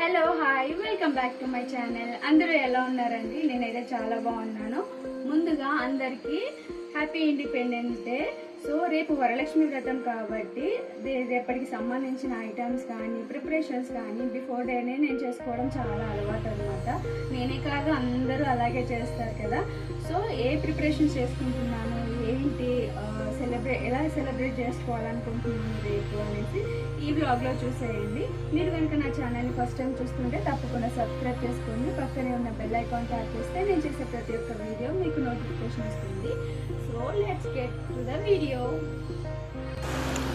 Hello hi welcome back to my channel అందరూ ఎలా ఉన్నారండి? నేనైతే చాలా బాగున్నాను. ముందుగా అందరికీ హ్యాపీ ఇండిపెండెన్స్ డే సో రేపు వరలక్ష్మి వ్రతం కాబట్టి రేపటికి సంబంధించిన ఐటమ్స్ కానీ ప్రిపరేషన్స్ కానీ బిఫోర్ డేనే నేను చేసుకోవడం చాలా అలవాటు అనమాట నేనే కాదు అందరూ అలాగే చేస్తారు కదా. సో ఏ ప్రిపరేషన్స్ చేసుకుంటున్నాను? ఏంటి? సెలబ్రేట్ ఎలా సెలబ్రేట్ చేసుకోవాలనుకుంటున్నాను రేపు అనేసి ఈ బ్లాగ్లో చూసేయండి. మీరు కనుక నా ఛానల్ని ఫస్ట్ టైం చూస్తుంటే తప్పకుండా సబ్స్క్రైబ్ చేసుకోండి పక్కనే ఉన్న బెల్ ఐకాన్ ట్యాప్ చేస్తే నేను చేసే ప్రతి ఒక్క వీడియో మీకు నోటిఫికేషన్ వస్తుంది.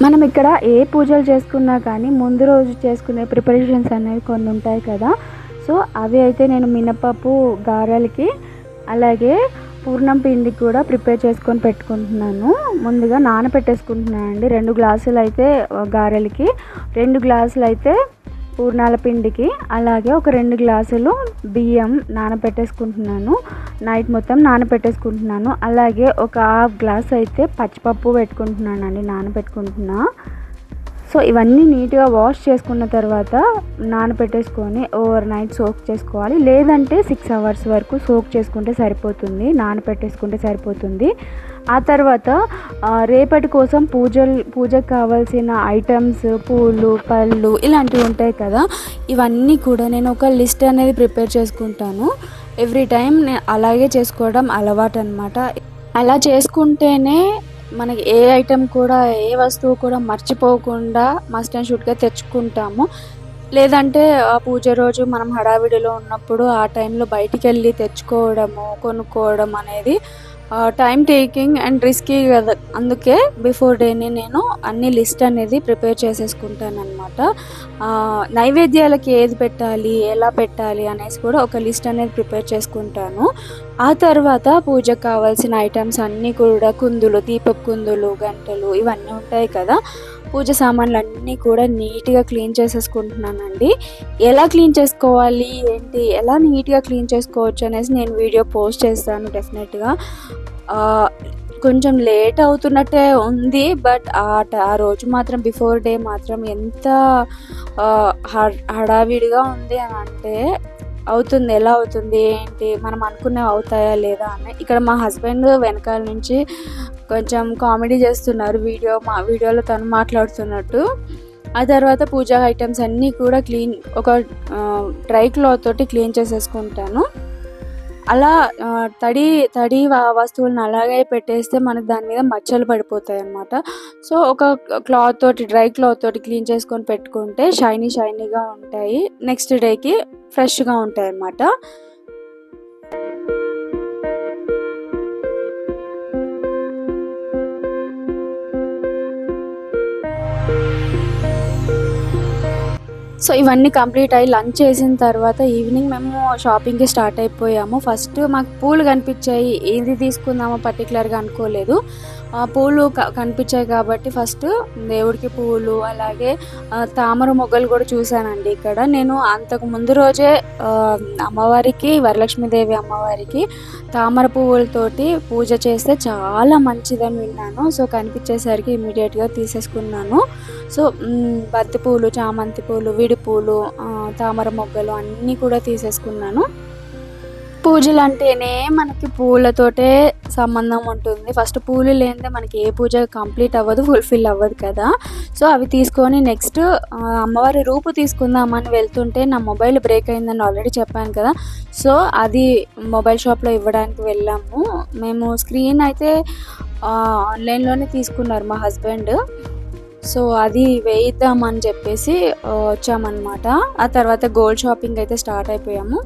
మనం ఇక్కడ ఏ పూజలు చేసుకున్నా కానీ ముందు రోజు చేసుకునే ప్రిపరేషన్స్ అనేవి కొన్ని ఉంటాయి కదా. సో అవి అయితే నేను మినపప్పు గారెలకి అలాగే పూర్ణం పిండికి కూడా ప్రిపేర్ చేసుకొని పెట్టుకుంటున్నాను. ముందుగా నానబెట్టేసుకుంటున్నాను అండి రెండు గ్లాసులు అయితే గారెలకి రెండు గ్లాసులు అయితే పూర్ణాల పిండికి అలాగే ఒక రెండు గ్లాసులు బియ్యం నానబెట్టేసుకుంటున్నాను నైట్ మొత్తం నానబెట్టేసుకుంటున్నాను అలాగే ఒక హాఫ్ గ్లాస్ అయితే పచ్చిపప్పు పెట్టుకుంటున్నాను అండి నానబెట్టుకుంటున్నా సో ఇవన్నీ నీట్గా వాష్ చేసుకున్న తర్వాత నానబెట్టేసుకొని ఓవర్ నైట్ సోక్ చేసుకోవాలి. లేదంటే సిక్స్ అవర్స్ వరకు సోక్ చేసుకుంటే సరిపోతుంది నానబెట్టేసుకుంటే సరిపోతుంది. ఆ తర్వాత రేపటి కోసం పూజలు పూజకు కావాల్సిన ఐటమ్స్ పూలు పళ్ళు ఇలాంటివి ఉంటాయి కదా ఇవన్నీ కూడా నేను ఒక లిస్ట్ అనేది ప్రిపేర్ చేసుకుంటాను. ఎవ్రీ టైం నేను అలాగే చేసుకోవడం అలవాటు అనమాట అలా చేసుకుంటేనే మనకి ఏ ఐటెం కూడా ఏ వస్తువు కూడా మర్చిపోకుండా మస్ట్ అండ్ షుడ్గా తెచ్చుకుంటాము. లేదంటే ఆ పూజ రోజు మనం హడావిడిలో ఉన్నప్పుడు ఆ టైంలో బయటికి వెళ్ళి తెచ్చుకోవడము కొనుక్కోవడం అనేది టైం టేకింగ్ అండ్ రిస్కీ కదా అందుకే బిఫోర్ డేని నేను అన్ని లిస్ట్ అనేది ప్రిపేర్ చేసేసుకుంటానమాట నైవేద్యాలకి ఏది పెట్టాలి ఎలా పెట్టాలి అనేసి కూడా ఒక లిస్ట్ అనేది ప్రిపేర్ చేసుకుంటాను. ఆ తర్వాత పూజకు కావాల్సిన ఐటమ్స్ అన్నీ కూడా కుందులు దీపపు కుందులు గంటలు ఇవన్నీ ఉంటాయి కదా. పూజ సామాన్లు అన్నీ కూడా నీట్గా క్లీన్ చేసేసుకుంటున్నానండి. ఎలా క్లీన్ చేసుకోవాలి? ఏంటి? ఎలా నీట్గా క్లీన్ చేసుకోవచ్చు అనేసి నేను వీడియో పోస్ట్ చేస్తాను డెఫినెట్గా. కొంచెం లేట్ అవుతున్నట్టే ఉంది బట్ ఆ ట- ఆ రోజు మాత్రం బిఫోర్ డే మాత్రం ఎంత హడావిడిగా ఉంది అని అంటే అవుతుంది ఎలా అవుతుంది ఏంటి మనం అనుకునేవి అవుతాయా లేదా అని. ఇక్కడ మా హస్బెండ్ వెనకాల నుంచి కొంచెం కామెడీ చేస్తున్నారు వీడియో మా వీడియోలో తను మాట్లాడుతున్నట్టు. ఆ తర్వాత పూజా ఐటమ్స్ అన్నీ కూడా క్లీన్ ఒక డ్రై క్లాత్ తోటి క్లీన్ చేసేసుకుంటాను. అలా తడి తడి వస్తువులను అలాగే పెట్టేస్తే మనకు దాని మీద మచ్చలు పడిపోతాయి అన్నమాట సో ఒక క్లాత్ తోటి డ్రై క్లాత్ తోటి క్లీన్ చేసుకొని పెట్టుకుంటే షైనీ షైనీగా ఉంటాయి. నెక్స్ట్ డేకి ఫ్రెష్గా ఉంటాయి అన్నమాట సో ఇవన్నీ కంప్లీట్ అయ్యి లంచ్ చేసిన తర్వాత ఈవినింగ్ మేము షాపింగ్కి స్టార్ట్ అయిపోయాము. ఫస్ట్ మాకు పూలు కనిపించాయి. ఏది తీసుకుందామో పర్టికులర్గా అనుకోలేదు. పూలు క- కనిపించాయి కాబట్టి ఫస్ట్ దేవుడికి పూలు అలాగే తామర మొగ్గలు కూడా చూశానండి ఇక్కడ. నేను అంతకు ముందు రోజే అమ్మవారికి వరలక్ష్మీదేవి అమ్మవారికి తామర పువ్వులతోటి పూజ చేస్తే చాలా మంచిదని విన్నాను. సో కనిపించేసరికి ఇమీడియట్గా తీసేసుకున్నాను. సో బంతి పూలు చామంతి పూలు విడి పూలు తామర మొగ్గలు అన్నీ కూడా తీసేసుకున్నాను. పూజలు అంటేనే మనకి పూలతోటే సంబంధం ఉంటుంది. ఫస్ట్ పూలు లేనిదే మనకి ఏ పూజ కంప్లీట్ అవ్వదు ఫుల్ఫిల్ అవ్వదు కదా. సో అవి తీసుకొని నెక్స్ట్ అమ్మవారి రూపు తీసుకుందామని వెళ్తుంటే నా మొబైల్ బ్రేక్ అయిందని ఆల్రెడీ చెప్పాను కదా. సో అది మొబైల్ షాప్లో ఇవ్వడానికి వెళ్ళాము. మేము స్క్రీన్ అయితే ఆన్లైన్లోనే తీసుకున్నారు మా హస్బెండ్. సో అది వేయిద్దామని చెప్పేసి వచ్చామన్నమాట. ఆ తర్వాత గోల్డ్ షాపింగ్ అయితే స్టార్ట్ అయిపోయాము.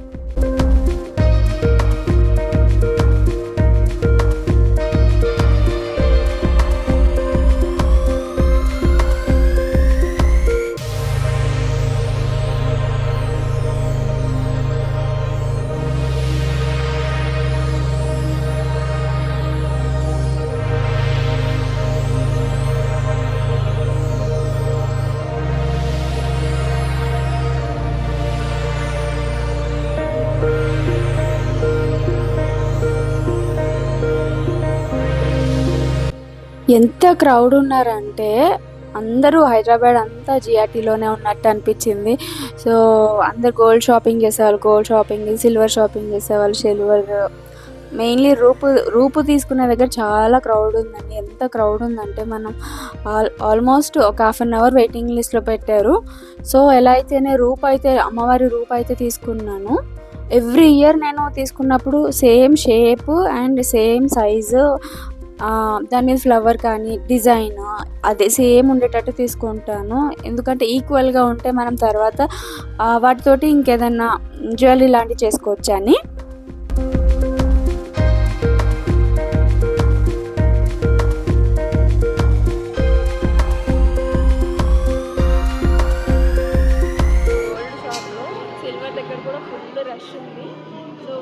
ఎంత క్రౌడ్ ఉన్నారంటే అందరూ హైదరాబాద్ అంతా జిఆర్టీలోనే ఉన్నట్టు అనిపించింది. సో అందరు గోల్డ్ షాపింగ్ చేసేవాళ్ళు గోల్డ్ షాపింగ్ సిల్వర్ షాపింగ్ చేసేవాళ్ళు సిల్వర్ మెయిన్లీ రూపు రూపు తీసుకునే దగ్గర చాలా క్రౌడ్ ఉందండి. ఎంత క్రౌడ్ ఉందంటే మనం ఆల్ ఆల్మోస్ట్ ఒక హాఫ్ అన్ అవర్ వెయిటింగ్ లిస్ట్లో పెట్టారు. సో ఎలా అయితేనే రూప్ అయితే అమ్మవారి రూప్ అయితే తీసుకున్నాను. ఎవ్రీ ఇయర్ నేను తీసుకున్నప్పుడు same shape and same size దాని మీద ఫ్లవర్ కానీ డిజైన్ అదే సేమ్ ఉండేటట్టు తీసుకుంటాను. ఎందుకంటే ఈక్వల్గా ఉంటే మనం తర్వాత వాటితోటి ఇంకేదన్నా జ్యువెలరీ లాంటివి చేసుకోవచ్చు అని.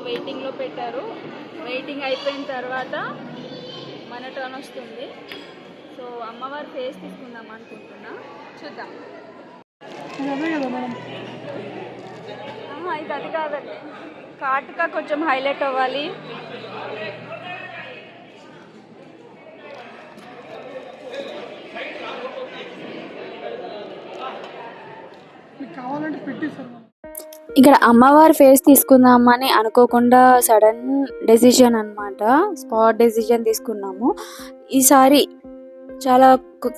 వెయిటింగ్లో పెట్టారు. వెయిటింగ్ అయిపోయిన తర్వాత మన టర్న్ వస్తుంది. సో అమ్మవారి ఫేస్ తీసుకుందాం అనుకుంటున్నా. చూద్దాం. ఇది అది కాదండి. కాటుక కొంచెం హైలైట్ అవ్వాలి. ఇక్కడ అమ్మవారి ఫేస్ తీసుకుందామని అనుకోకుండా సడన్ డెసిషన్ అన్నమాట. స్పాట్ డెసిషన్ తీసుకున్నాము. ఈసారి చాలా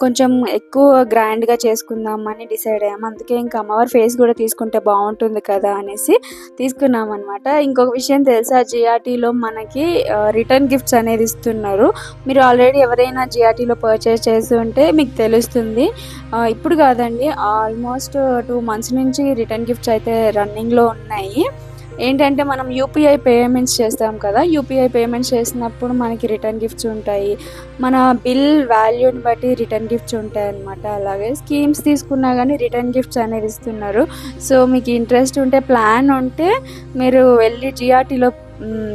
కొంచెం ఎక్కువ గ్రాండ్గా చేసుకుందామని డిసైడ్ అయ్యాము. అందుకే ఇంకా అమ్మవారి ఫేస్ కూడా తీసుకుంటే బాగుంటుంది కదా అనేసి తీసుకున్నాం అనమాట ఇంకొక విషయం తెలుసా జిఆర్టీలో మనకి రిటర్న్ గిఫ్ట్స్ అనేది ఇస్తున్నారు. మీరు ఆల్రెడీ ఎవరైనా జిఆర్టీలో పర్చేస్ చేసి ఉంటే మీకు తెలుస్తుంది. ఇప్పుడు కాదండి ఆల్మోస్ట్ టూ మంత్స్ నుంచి రిటర్న్ గిఫ్ట్స్ అయితే రన్నింగ్లో ఉన్నాయి. ఏంటంటే మనం యూపీఐ పేమెంట్స్ చేస్తాం కదా యూపీఐ పేమెంట్స్ చేసినప్పుడు మనకి రిటర్న్ గిఫ్ట్స్ ఉంటాయి. మన బిల్ వాల్యూని బట్టి రిటర్న్ గిఫ్ట్స్ ఉంటాయి అన్నమాట. అలాగే స్కీమ్స్ తీసుకున్నా కానీ రిటర్న్ గిఫ్ట్స్ అనేది ఇస్తున్నారు. సో మీకు ఇంట్రెస్ట్ ఉంటే ప్లాన్ ఉంటే మీరు వెళ్ళి జిఆర్టీలో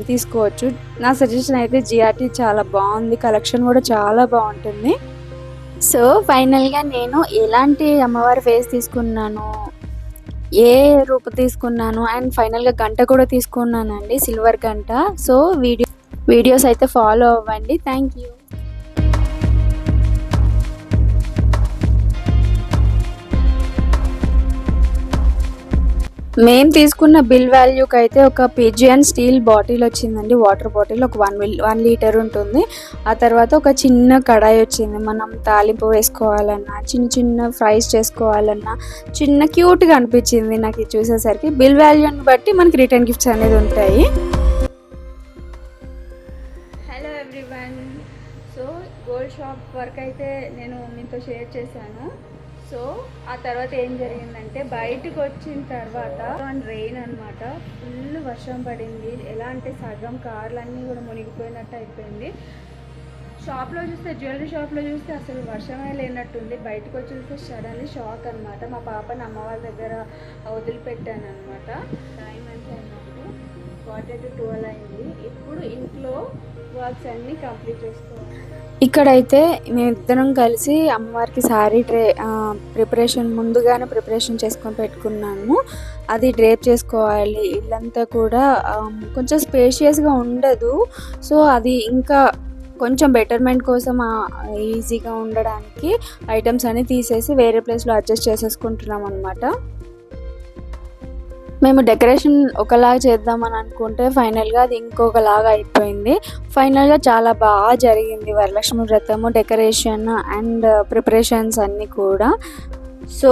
తీసుకోవచ్చు. నా సజెషన్ అయితే జిఆర్టీ చాలా బాగుంది. కలెక్షన్ కూడా చాలా బాగుంటుంది. సో ఫైనల్గా నేను ఎలాంటి అమ్మవారి ఫేస్ తీసుకున్నాను? ఏ రూపు తీసుకున్నాను? అండ్ ఫైనల్గా గంట కూడా తీసుకున్నానండి సిల్వర్ గంట. సో వీడియో వీడియోస్ అయితే ఫాలో అవ్వండి. Thank you. మేము తీసుకున్న బిల్ వాల్యూకి అయితే ఒక పిజియన్ స్టీల్ బాటిల్ వచ్చిందండి. వాటర్ బాటిల్ ఒక వన్ వన్ లీటర్ ఉంటుంది. ఆ తర్వాత ఒక చిన్న కడాయి వచ్చింది. మనం తాలింపు వేసుకోవాలన్నా చిన్న చిన్న ఫ్రైస్ చేసుకోవాలన్నా చిన్న క్యూట్గా అనిపించింది నాకు ఇది చూసేసరికి. బిల్ వాల్యూని బట్టి మనకి రిటర్న్ గిఫ్ట్స్ అనేది ఉంటాయి. Hello everyone so gold shop work అయితే నేను మీతో షేర్ చేశాను. సో ఆ తర్వాత ఏం జరిగిందంటే బయటకు వచ్చిన తర్వాత రెయిన్ అన్నమాట. ఫుల్ వర్షం పడింది. ఎలా అంటే సగం కార్లన్నీ కూడా మునిగిపోయినట్టు అయిపోయింది. షాప్లో చూస్తే జ్యువెలరీ షాప్లో చూస్తే అసలు వర్షమే లేనట్టుంది. బయటకు వచ్చి చూస్తే సడన్లీ షాక్ అనమాట మా పాపని అమ్మ వాళ్ళ దగ్గర వదిలిపెట్టాను అనమాట టైం అంటే క్వార్టర్ టు ట్వెల్వ్ అయింది. ఇప్పుడు ఇంట్లో వర్క్స్ అన్నీ కంప్లీట్ చేసుకోవాలి. ఇక్కడైతే మేమిద్దరం కలిసి అమ్మవారికి శారీ డ్రే ప్రిపరేషన్ ముందుగానే ప్రిపరేషన్ చేసుకొని పెట్టుకున్నాము. అది డ్రేప్ చేసుకోవాలి. ఇల్లంతా కూడా కొంచెం స్పేషియస్గా ఉండదు. సో అది ఇంకా కొంచెం బెటర్మెంట్ కోసం ఈజీగా ఉండడానికి ఐటమ్స్ అన్నీ తీసేసి వేరే ప్లేస్లో అడ్జస్ట్ చేసేసుకుంటున్నాం అనమాట మేము డెకరేషన్ ఒకలాగా చేద్దామని అనుకుంటే ఫైనల్గా అది ఇంకొకలాగా అయిపోయింది. ఫైనల్గా చాలా బాగా జరిగింది వరలక్ష్మి వ్రతము డెకరేషన్ అండ్ ప్రిపరేషన్స్ అన్నీ కూడా. సో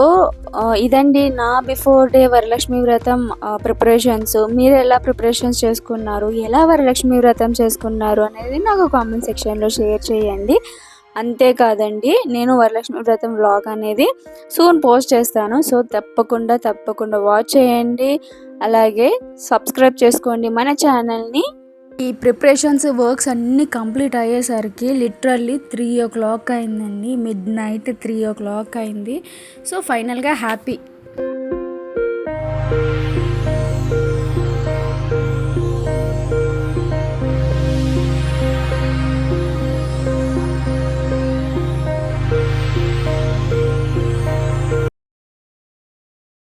ఇదండి నా బిఫోర్ డే వరలక్ష్మి వ్రతం ప్రిపరేషన్స్. మీరు ఎలా ప్రిపరేషన్స్ చేసుకున్నారు? ఎలా వరలక్ష్మి వ్రతం చేసుకున్నారు అనేది నాకు కామెంట్ సెక్షన్లో షేర్ చేయండి. అంతేకాదండి నేను వరలక్ష్మి వ్రతం వ్లాగ్ అనేది సూన్ పోస్ట్ చేస్తాను. సో తప్పకుండా తప్పకుండా వాచ్ చేయండి. అలాగే సబ్స్క్రైబ్ చేసుకోండి మన ఛానల్ని ఈ ప్రిపరేషన్స్ వర్క్స్ అన్నీ కంప్లీట్ అయ్యేసరికి లిటరల్లీ త్రీ ఓ క్లాక్ అయిందండి. Midnight three o'clock అయింది. సో ఫైనల్గా హ్యాపీ